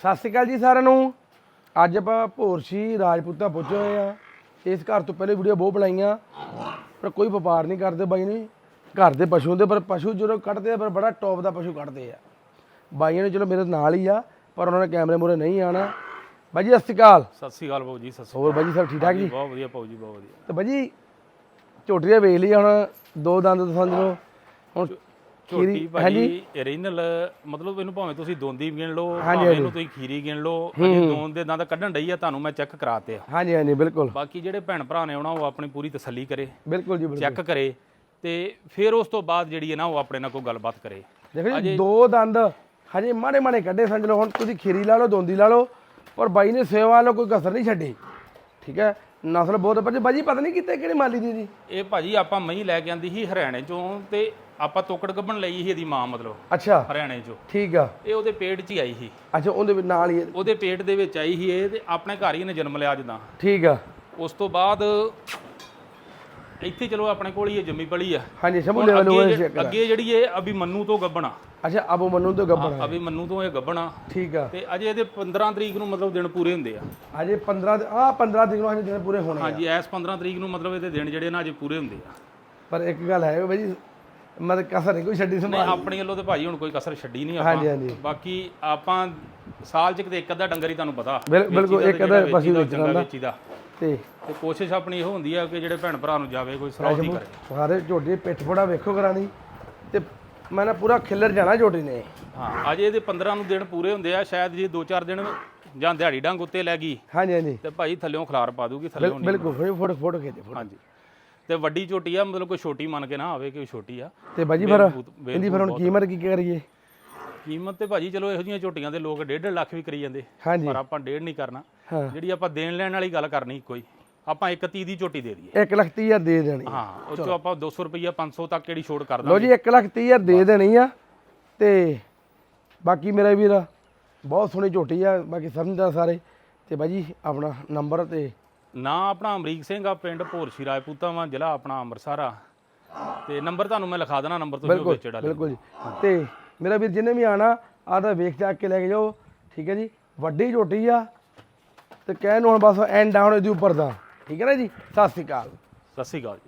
ਸਤਿ ਸ਼੍ਰੀ ਅਕਾਲ ਜੀ ਸਾਰਿਆਂ ਨੂੰ। ਅੱਜ ਆਪਾਂ ਭੋਰਸ਼ੀ ਰਾਜਪੂਤਾ ਪਹੁੰਚੇ ਹੋਏ ਆ। ਇਸ ਘਰ ਤੋਂ ਪਹਿਲੇ ਵੀਡੀਓ ਬਹੁਤ ਬਣਾਈਆਂ। ਪਰ ਕੋਈ ਵਪਾਰ ਨਹੀਂ ਕਰਦੇ ਬਾਈ ਨੇ। ਘਰ ਦੇ ਪਸ਼ੂ ਦੇ ਪਰ ਪਸ਼ੂ ਜਦੋਂ ਕੱਢਦੇ ਆ ਪਰ ਬੜਾ ਟੌਪ ਦਾ ਪਸ਼ੂ ਕੱਢਦੇ ਆ। ਬਾਈਆਂ ਨੇ ਚਲੋ ਮੇਰੇ ਨਾਲ ਹੀ ਆ ਪਰ ਉਹਨਾਂ ਨੇ ਕੈਮਰੇ ਮੂਹਰੇ ਨਹੀਂ ਆਣਾ ਬਾਈ ਜੀ ਸਤਿ ਸ਼੍ਰੀ ਅਕਾਲ। ਸਤਿ ਸ੍ਰੀ ਅਕਾਲ ਬਾਊ ਜੀ ਸਤਿ ਸ੍ਰੀ ਹੋਰ ਬਾਈ ਜੀ ਸਭ ਠੀਕ ਠਾਕ ਅਕਾਲ ਜੀ ਬਹੁਤ ਵਧੀਆ ਬਾਊ ਜੀ ਬਹੁਤ ਵਧੀਆ। ਤੇ ਬਾਈ ਜੀ ਝੋਟੀਆਂ ਵੇਚ ਲਈ ਹੁਣ ਦੋ ਦੰਦ ਸਮਝ ਲਓ ਹੁਣ ਝੋਟੀ ਭਾਜੀ ਓਰੀਜਨਲ ਮਤਲਬ ਇਹਨੂੰ ਭਾਵੇਂ ਤੁਸੀਂ ਦੋਂਦੀ ਗਿਣ ਲਓ ਭਾਵੇਂ। ਇਹਨੂੰ ਤੁਸੀਂ ਖੀਰੀ ਗਿਣ ਲਓ ਅਜੇ ਦੋਨ ਦੇ ਦੰਦ ਕੱਢਣ ਡਈ ਆ ਤੁਹਾਨੂੰ ਮੈਂ ਚੈੱਕ ਕਰਾਤੇ ਆ। ਹਾਂਜੀ ਹਾਂਜੀ ਬਿਲਕੁਲ। ਬਾਕੀ ਜਿਹੜੇ ਭੈਣ ਭਰਾ ਨੇ ਆਉਣਾ ਉਹ ਆਪਣੀ ਪੂਰੀ ਤਸੱਲੀ ਕਰੇ ਬਿਲਕੁਲ ਜੀ ਬਿਲਕੁਲ। ਚੈੱਕ ਕਰੇ ਤੇ ਫਿਰ ਉਸ ਤੋਂ ਬਾਅਦ ਜਿਹੜੀ ਹੈ ਨਾ ਉਹ ਆਪਣੇ ਨਾਲ ਕੋਈ ਗੱਲਬਾਤ ਕਰੇ। ਦੇਖੋ ਜੀ ਦੋ ਦੰਦ ਹਜੇ ਮਾੜੇ ਮਾੜੇ ਕੱਢੇ ਸਮਝ ਲਓ ਹੁਣ ਤੁਸੀਂ ਖੀਰੀ ਲਾ ਲਓ ਦੋਂਦੀ ਲਾ ਲਓ ਪਰ ਬਾਈ ਨੇ ਸੇਵਾ ਵਾਲੋ ਕੋਈ ਕਸਰ ਨਹੀਂ ਛੱਡੀ। ਠੀਕ ਹੈ? ਨਸਲ ਬਹੁਤ ਪਰ ਬਾਜੀ ਪਤਾ ਨਹੀਂ ਕਿਤੇ ਕਿਹੜੀ ਮਾਲੀ ਦੀ ਜੀ। ਇਹ ਭਾਜੀ ਆਪਾਂ ਮਹੀਂ ਲੈ ਕੇ ਆਂਦੀ ਸੀ ਹਰਿਆਣੇ ਚੋਂ ਤੇ ਆਪਾਂ ਤੋਕੜ ਗੱਬਣ ਲਈ ਸੀ ਇਹਦੀ ਮਾਂ ਮਤਲਬ ਅੱਛਾ। ਹਰਿਆਣੇ ਚੋਂ। ਠੀਕ ਆ। ਇਹ ਉਹਦੇ ਪੇਟ 'ਚ ਹੀ ਆਈ ਸੀ। ਅੱਛਾ ਉਹਦੇ ਨਾਲ ਹੀ ਉਹਦੇ ਪੇਟ ਦੇ ਵਿੱਚ ਆਈ ਸੀ ਇਹ ਤੇ ਆਪਣੇ ਘਰ ਹੀ ਇਹਨੇ ਜਨਮ ਲਿਆ ਜਦਾਂ। ਠੀਕ ਆ। ਉਸ ਤੋਂ ਬਾਅਦ ਇੱਥੇ ਚਲੋ ਆਪਣੇ ਕੋਲ ਹੀ ਇਹ ਜੰਮੀ ਪਲੀ ਆ। ਹਾਂਜੀ ਸਮਝ ਲੋ ਜੇ- ਅੱਗੇ ਜਿਹੜੀ ਇਹ ਅਭੀ ਮੰਨੂ ਤੋਂ ਗੱਬਣਾ ਅੱਛਾ ਅਬੂ ਮਨੂ ਤੋਂ ਗੱਬਣ ਅਭੀ ਮੰਨੂ ਤੋਂ ਇਹ ਗੱਬਣਾ ਠੀਕ ਆ। ਤੇ ਅਜੇ ਇਹਦੇ 15 ਤਰੀਕ ਨੂੰ ਮਤਲਬ ਦਿਨ ਪੂਰੇ ਹੁੰਦੇ ਆ। ਅਜੇ 15 ਆ 15 ਦਿਨ ਨੂੰ ਹਜੇ ਦਿਨ ਪੂਰੇ ਹੋਣੇ ਆ। ਹਾਂਜੀ ਐਸ 15 ਤਰੀਕ ਨੂੰ ਮਤਲਬ ਇਹਦੇ ਦਿਨ ਜਿਹੜੇ ਨਾ ਅਜੇ ਪੂਰੇ ਹੁੰਦੇ ਆ। ਪਰ ਇੱਕ ਗੱਲ ਹੈ ਬਾਈ ਮਤਲਬ ਕਸਰ ਨਹੀਂ ਕੋਈ ਛੱਡੀ ਨਹੀਂ ਸੰਭਾਲ। ਆਪਣੀ ਵੱਲੋਂ ਤੇ ਭਾਈ ਹੁਣ ਕੋਈ ਕਸਰ ਛੱਡੀ ਨਹੀਂ ਹਾਂਜੀ, ਆਪਾਂ। ਹਾਂਜੀ। ਬਾਕੀ ਆਪਾਂ ਸਾਲ ਚ ਕਿਤੇ ਇੱਕ ਅੱਧਾ ਡੰਗਰ ਹੀ ਤੁਹਾਨੂੰ ਪਤਾ। ਬਿਲ- ਬਿਲਕੁਲ, ਵੇਚੀਦਾ ਇੱਕ ਤੇ ਅੱਧਾ ਜਿਹੜਾ ਪਸ਼ੂ ਵੇਚੀਦਾ, ਵੇਚਣਾ ਚੰਗਾ ਹੁੰਦਾ। ਵੇਚੀਦਾ ਤੇ ਤੇ ਕੋਸ਼ਿਸ਼ ਆਪਣੀ ਇਹੋ ਹੁੰਦੀ ਆ ਕਿ ਜਿਹੜੇ ਭੈਣ ਭਰਾ ਨੂੰ ਜਾਵੇ ਕੋਈ ਸਰਾਉ ਦੀ ਕਰੇ। ਸਾਰੇ ਝੋਟੀ ਪਿੱਠ ਫੋੜਾ ਵੇਖੋ ਕਰਾਣੀ। ਤੇ ਮੈਂ ਨਾ ਪੂਰਾ ਖਿੱਲਰ ਜਾਣਾ ਝੋਟੀ ਨੇ। ਹਾਂ ਅਜੇ ਇਹਦੇ 15 ਨੂੰ ਦਿਨ ਪੂਰੇ ਹੁੰਦੇ ਆ ਸ਼ਾਇਦ ਜੇ 2-4 ਦਿਨ ਜਾਂ ਦਿਹਾੜੀ ਡੰਗ ਉੱਤੇ ਲੈ ਗਈ। ਹਾਂਜੀ ਹਾਂਜੀ। ਤੇ ਭਾਈ ਥੱਲਿਓਂ ਖਲਾਰ ਪਾ ਦੂਗੀ ਥੱਲਿਓਂ ਨਹੀਂ ਬਿਲਕੁਲ ਫੋਟੋ ਫੋਟੋ ਖਿੱਚੇ ਫੋਟੋ। ਹਾਂਜੀ। ਤੇ ਵੱਡੀ ਝੋਟੀ ਆ ਮਤਲਬ ਕੋਈ ਛੋਟੀ ਮੰਨ ਕੇ ਨਾ ਆਵੇ ਕਿ ਛੋਟੀ ਆ। ਤੇ ਬਾਜੀ ਫਿਰ ਇਹਦੀ ਫਿਰ ਹੁਣ ਕੀਮਤ ਕੀ ਕਰੀਏ? ਕੀਮਤ ਤੇ ਭਾਜੀ ਚਲੋ ਇਹੋ ਜਿਹੀਆਂ ਝੋਟੀਆਂ ਦੇ ਲੋਕ 1.5 ਲੱਖ ਵੀ ਕਰੀ ਜਾਂਦੇ ਹਾਂਜੀ। ਪਰ ਆਪਾਂ 1.5 ਨਹੀਂ ਕਰਨਾ। ਹਾਂ। ਜਿਹੜੀ ਆਪਾਂ ਦੇਣ ਲੈਣ ਵਾਲੀ ਗੱਲ ਕਰਨੀ ਕੋਈ ਆਪਾਂ 130 ਦੀ ਝੋਟੀ ਦੇ ਦਈਏ। 1 ਲੱਖ 30 ਹਜ਼ਾਰ ਦੇ ਦੇਣੀ। ਹਾਂ ਉਹ ਚੋਂ ਆਪਾਂ 200 ਰੁਪਈਆ 500 ਤੱਕ ਕਿਹੜੀ ਛੋੜ ਕਰ ਲੋ ਦਾਂਗੇ। ਜੀ 1 ਲੱਖ 30 ਹਜ਼ਾਰ ਦੇ ਦੇਣੀ ਆ ਤੇ ਬਾਕੀ ਮੇਰਾ ਵੀਰ ਬਹੁਤ ਸੋਹਣੀ ਝੋਟੀ ਆ ਬਾਕੀ ਸਮਝਦਾ ਸਾਰੇ ਤੇ ਬਾਜੀ ਆਪਣਾ ਨੰਬਰ ਤੇ ਨਾ ਆਪਣਾ ਅਮਰੀਕ ਸਿੰਘ ਆ ਪਿੰਡ ਭੋਰਸ਼ੀ ਰਾਜਪੂਤਾ ਵਾ ਜ਼ਿਲ੍ਹਾ ਆਪਣਾ ਅੰਮ੍ਰਿਤਸਰ ਆ। ਤੇ ਨੰਬਰ ਤੁਹਾਨੂੰ ਮੈਂ ਲਿਖਾ ਦੇਣਾ ਨੰਬਰ ਤੁਸੀਂ ਵਿੱਚ ਡਾਲੋ। ਬਿਲਕੁਲ ਜੀ। ਤੇ ਮੇਰਾ ਵੀਰ ਜਿਹਨੇ ਵੀ ਆਣਾ ਆਦਾ ਵੇਖ ਜਾ ਕੇ ਲੈ ਕੇ ਜਾਓ। ਠੀਕ ਹੈ ਜੀ? ਵੱਡੀ ਝੋਟੀ ਆ। ਤੇ ਕਹਿਣ ਨੂੰ ਹੁਣ ਬਸ ਐਂਡ ਡਾਊਨ ਇਹਦੇ ਉੱਪਰ ਦਾ। ਠੀਕ ਹੈ ਨਾ ਜੀ? ਸਤਿ ਸ਼੍ਰੀ ਅਕਾਲ। ਸਤਿ ਸ਼੍ਰੀ ਅਕਾਲ ਜੀ।